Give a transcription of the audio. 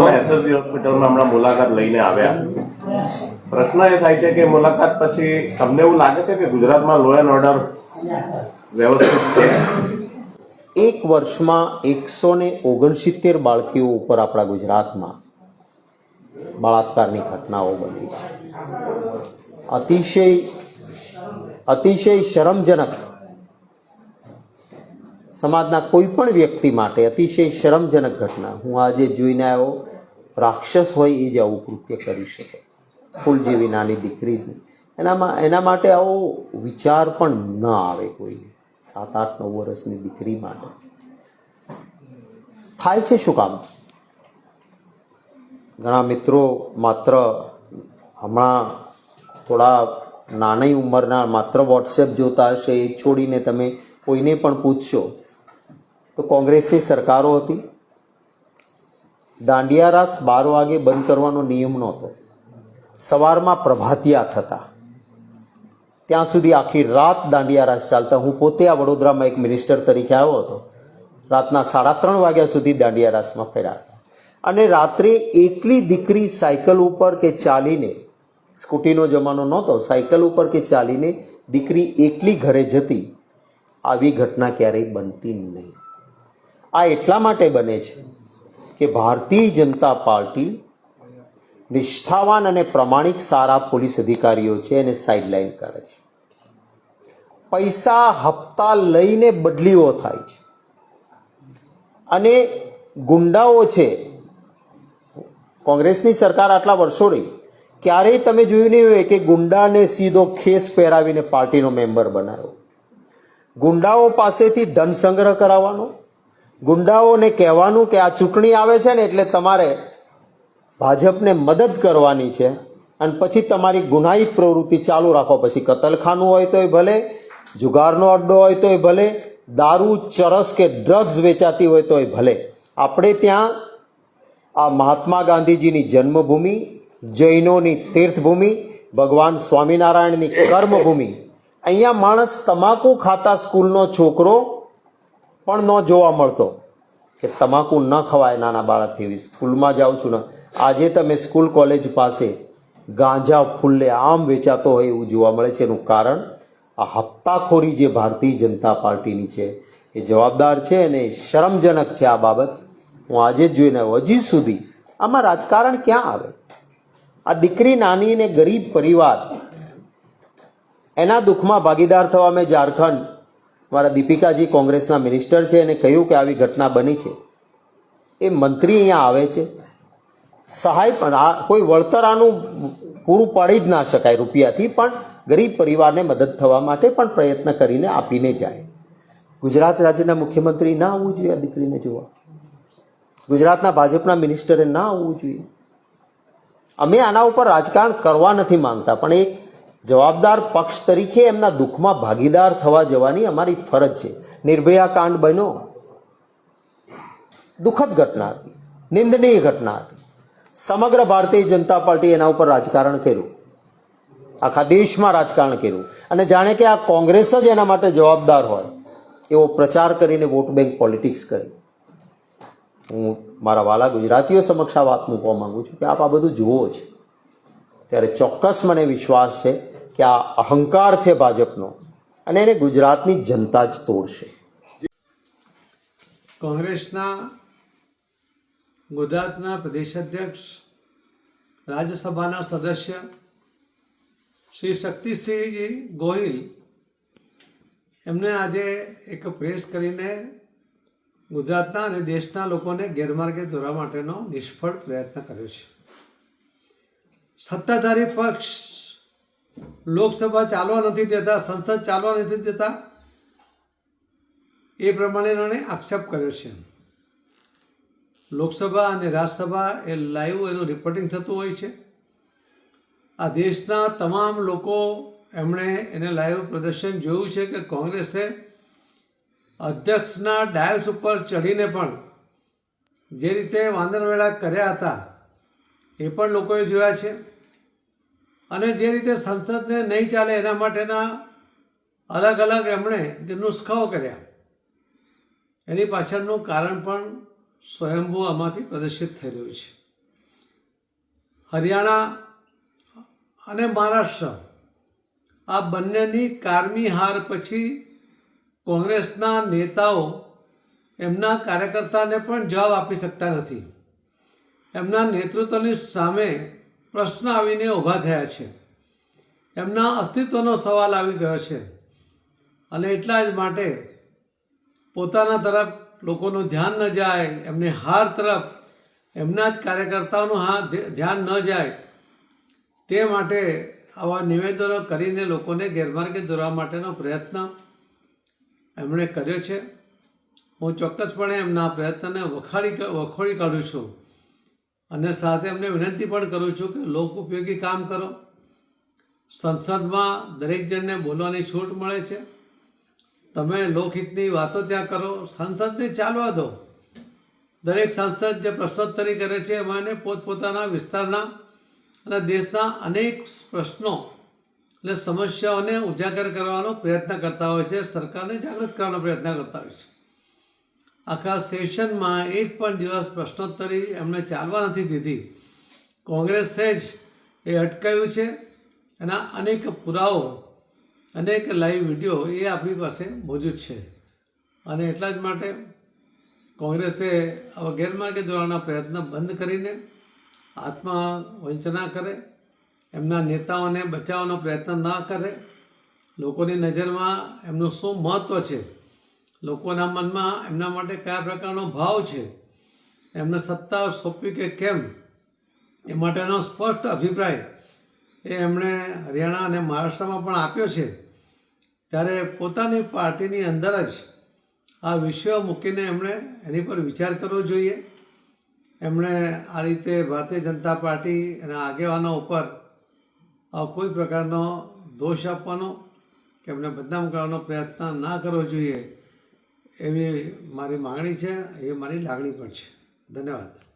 તમે એસએસબી હોસ્પિટલમાં હમણાં મુલાકાત લઈને આવ્યા. પ્રશ્ન એ થાય છે કે મુલાકાત પછી તમને એવું લાગે છે કે ગુજરાતમાં લો એન્ડ ઓર્ડર વ્યવસ્થિત છે? એક વર્ષમાં એકસો ને ઓગણસિત્તેર બાળકીઓ ઉપર આપણા ગુજરાતમાં બળાત્કારની ઘટનાઓ બની છે. અતિશય અતિશય શરમજનક સમાજના કોઈ પણ વ્યક્તિ માટે અતિશય શરમજનક ઘટના. હું આજે જોઈને આવ્યો, રાક્ષસ હોય એ જ આવું કૃત્ય કરી શકે. ફૂલ જેવી નાની દીકરી એનામાં, એના માટે આવો વિચાર પણ ન આવે કોઈને. સાત, આઠ, નવ વર્ષની દીકરી માટે. થાય છે શું કામ? ઘણા મિત્રો માત્ર હમણાં થોડા નાની ઉંમરના માત્ર વોટ્સએપ જોતા હશે, એ છોડીને તમે કોઈને પણ પૂછશો, તો કોંગ્રેસની સરકારો હતી. દાંડિયા રાસ બાર વાગે બંધ કરવાનો નિયમ નહોતો. સવારમાં પ્રભાતિયા થતા. ત્યાં સુધી આખી રાત દાંડિયા રાસ ચાલતા. હું પોતે આ વડોદરામાં એક મિનિસ્ટર તરીકે આવ્યો હતો. રાતના સાડા ત્રણ વાગ્યા સુધી દાંડિયા રાસમાં ફેર્યા અને રાત્રે એકલી દીકરી સાયકલ ઉપર કે ચાલીને, સ્કૂટીનો જમાનો નહોતો, સાયકલ ઉપર કે ચાલીને દીકરી એકલી ઘરે જતી. આવી ઘટના ક્યારેય બનતી નહીં. આ એટલા માટે બને છે કે ભારતીય જનતા પાર્ટી નિષ્ઠાવાન અને પ્રમાણિક સારા પોલીસ અધિકારીઓ છે એને સાઇડલાઇન કરે છે. પૈસા હપ્તા લઈને બદલીઓ થાય છે. અને ગુંડાઓ છે, કોંગ્રેસની સરકાર આટલા વર્ષો રહી, ક્યારેય તમે જોયું નહીં હોય કે ગુંડાને સીધો ખેસ પહેરાવીને પાર્ટીનો મેમ્બર બનાવ્યો. ગુંડાઓ પાસેથી ધન સંગ્રહ કરાવવાનો? ગુંડાઓને કહેવાનું કે આ ચૂંટણી આવે છે ને એટલે તમારે ભાજપને મદદ કરવાની છે અને પછી તમારી ગુનાહિત પ્રવૃત્તિ ચાલુ રાખો. પછી કતલખાનું હોય તોય ભલે, જુગારનો અડ્ડો હોય તોય ભલે, દારૂ, ચરસ કે ડ્રગ્સ વેચાતી હોય તોય ભલે. આપણે ત્યાં આ મહાત્મા ગાંધીજીની જન્મભૂમિ, જૈનોની તીર્થભૂમિ, ભગવાન સ્વામિનારાયણની કર્મભૂમિ અહીંયા માણસ તમાકુ ખાતા સ્કૂલનો છોકરો પણ ન જોવા મળતો કે તમાકુ ન ખવાય નાના બાળકથી સ્કૂલમાં જાઉં છું ને. આજે તમે સ્કૂલ કોલેજ પાસે ગાંજા ફૂલ્લે આમ વેચાતો હોય એવું જોવા મળે છે. એનું કારણ આ હપ્તાખોરી જે ભારતીય જનતા પાર્ટીની છે એ જવાબદાર છે અને શરમજનક છે આ બાબત. હું આજે જ જોઈને હજી સુધી આમાં રાજકારણ ક્યાં આવે? આ દીકરી, નાની અને ગરીબ પરિવાર એના દુઃખમાં ભાગીદાર થવા મેં ઝારખંડ મારા દીપિકાજી કોંગ્રેસના મિનિસ્ટર છે એને કહ્યું કે આવી ઘટના બની છે. એ મંત્રી અહીંયા આવે છે. સહાય પણ આ કોઈ વળતર આનું પૂરું પાડી જ ના શકાય રૂપિયાથી, પણ ગરીબ પરિવારને મદદ થવા માટે પણ પ્રયત્ન કરીને આપીને જાય. ગુજરાત રાજ્યના મુખ્યમંત્રી ના આવવું જોઈએ આ દીકરીને જોવા. ગુજરાતના ભાજપના મિનિસ્ટરે ના આવવું જોઈએ. અમે આના ઉપર રાજકારણ કરવા નથી માંગતા, પણ એક જવાબદાર પક્ષ તરીકે એમના દુઃખમાં ભાગીદાર થવા જવાની અમારી ફરજ છે. નિર્ભયા કાંડ બન્યો. દુઃખદ ઘટના હતી. નિંદનીય ઘટના હતી. સમગ્ર ભારતીય જનતા પાર્ટી એના ઉપર રાજકારણ કર્યું. આખા દેશમાં રાજકારણ કર્યું. અને જાણે કે આ કોંગ્રેસ જ એના માટે જવાબદાર હોય. એવો પ્રચાર કરીને વોટ બેંક પોલિટિક્સ કરી. હું મારા વાલા ગુજરાતીઓ સમક્ષ આ વાત મૂકવા માગું છું કે આપ આ બધું જુઓ છે. ત્યારે ચોક્કસ મને વિશ્વાસ છે કે આ અહંકાર છે ભાજપનો અને એને ગુજરાતની જનતા જ તોડશે. કોંગ્રેસના ગુજરાતના પ્રદેશ અધ્યક્ષ રાજ્યસભાના સદસ્ય શ્રી શક્તિસિંહજી ગોહિલ એમને આજે એક પ્રેસ કરીને ગુજરાતના અને દેશના લોકોને ગેરમાર્ગે દોરવા માટેનો નિષ્ફળ પ્રયત્ન કર્યો છે. સત્તાધારી પક્ષ લોકસભા ચાલવા નથી દેતા, સંસદ ચાલવા નથી દેતા. એ પ્રમાણે એમણે આક્ષેપ કર્યો છે. લોકસભા અને રાજ્યસભા એ લાઈવ એનું રિપોર્ટિંગ થતું હોય છે. આ દેશના તમામ લોકો એમણે એને લાઈવ પ્રદર્શન જોયું છે કે કોંગ્રેસે અધ્યક્ષના ડાયસ ઉપર ચડીને પણ જે રીતે વાંદરવેળા કર્યા હતા, એ પણ લોકોએ જોયા છે. અને જે રીતે સંસદને નહીં ચાલે એના માટેના અલગ અલગ એમણે જે નુસ્ખાઓ કર્યા, એની પાછળનું કારણ પણ સ્વયંભૂ આમાંથી પ્રદર્શિત થઈ રહ્યું છે. હરિયાણા અને મહારાષ્ટ્ર, આ બંનેની કારમી હાર પછી કોંગ્રેસના નેતાઓ એમના કાર્યકર્તાને પણ જવાબ આપી શકતા નથી. એમના નેતૃત્વની સામે પ્રશ્ન આવીને ઊભા થયા છે. એમના અસ્તિત્વનો સવાલ આવી ગયો છે. અને એટલા જ માટે પોતાના તરફ લોકોનું ધ્યાન ન જાય, એમની હાર તરફ એમના જ કાર્યકર્તાઓનું હા ધ્યાન ન જાય, તે માટે આવા નિવેદનો કરીને લોકોને ગેરમાર્ગે દોરવા માટેનો પ્રયત્ન એમણે કર્યો છે. હું ચોક્કસપણે એમના પ્રયત્નને વખાડી વખોડી કાઢું છું. અને સાથે એમને વિનંતી પણ કરું છું કે લોક ઉપયોગી કામ કરો. સંસદમાં દરેક જણને બોલવાની છૂટ મળે છે. તમે લોકહિતની વાતો ત્યાં કરો. સંસદને ચાલવા દો. દરેક સાંસદ જે પ્રશ્નોત્તરી કરે છે એમાં એને પોતપોતાના વિસ્તારના અને દેશના અનેક પ્રશ્નો અને સમસ્યાઓને ઉજાગર કરવાનો પ્રયત્ન કરતા હોય છે. સરકારને જાગૃત કરવાનો પ્રયત્ન કરતા હોય છે. આખા સેશનમાં એક પણ દિવસ પ્રશ્નોત્તરી એમણે ચાલવા નથી દીધી. કોંગ્રેસે જ એ અટકાયું છે એના અનેક પુરાવો, અનેક લાઈવ વીડિયો એ આપણી પાસે મોજૂદ છે. અને એટલા જ માટે કોંગ્રેસે આવા ગેરમાર્ગે દોરવાના પ્રયત્ન બંધ કરીને આત્મવંચના કરે, એમના નેતાઓને બચાવવાનો પ્રયત્ન ના કરે. લોકોની નજરમાં એમનું શું મહત્ત્વ છે? લોકોના મનમાં એમના માટે કયા પ્રકારનો ભાવ છે, એમને સત્તા સોંપવી કે કેમ, એ માટેનો સ્પષ્ટ અભિપ્રાય એ એમણે હરિયાણા અને મહારાષ્ટ્રમાં પણ આપ્યો છે. ત્યારે પોતાની પાર્ટીની અંદર જ આ વિષયો મૂકીને એમણે એની પર વિચાર કરવો જોઈએ. એમણે આ રીતે ભારતીય જનતા પાર્ટી એના આગેવાનો ઉપર કોઈ પ્રકારનો દોષ આપવાનો કે એમને બદનામ કરવાનો પ્રયત્ન ના કરવો જોઈએ. એવી મારી માગણી છે એ મારી લાગણી પણ છે. ધન્યવાદ.